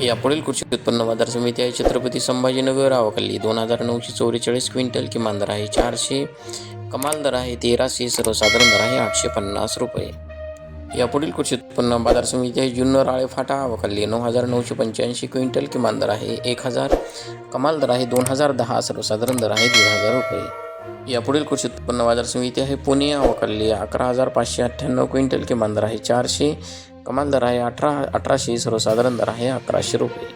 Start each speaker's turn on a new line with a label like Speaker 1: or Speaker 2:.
Speaker 1: यापुढील कृषी उत्पन्न बाजार समिती आहे. छत्रपती संभाजीनगर अवकल्ली दोन हजार नऊशे चौवेचाळीस क्विंटल किमान दर आहे. चारशे कमाल दर आहे. तेराशे सर्वसाधारण दर आहे. आठशे पन्नास रुपये. यापुढील कृषी उत्पन्न बाजार समिती आहे. जुन्नर आळे फाटा आवाखाली नऊ हजार नऊशे पंच्याऐंशी क्विंटल किमान दर आहे. एक हजार कमाल दर आहे. दोन हजार दहा सर्वसाधारण दर आहे. दीड हजार रुपये. यापुढील कृषी उत्पन्न बाजार समिती आहे. पुणे अवकल्ली अकरा हजार पाचशे अठ्ठ्याण्णव क्विंटल किमान दर आहे. चारशे कमाल दर आहे अठरा अठराशे सर्वसाधारण दर आहे अकराशे रुपये.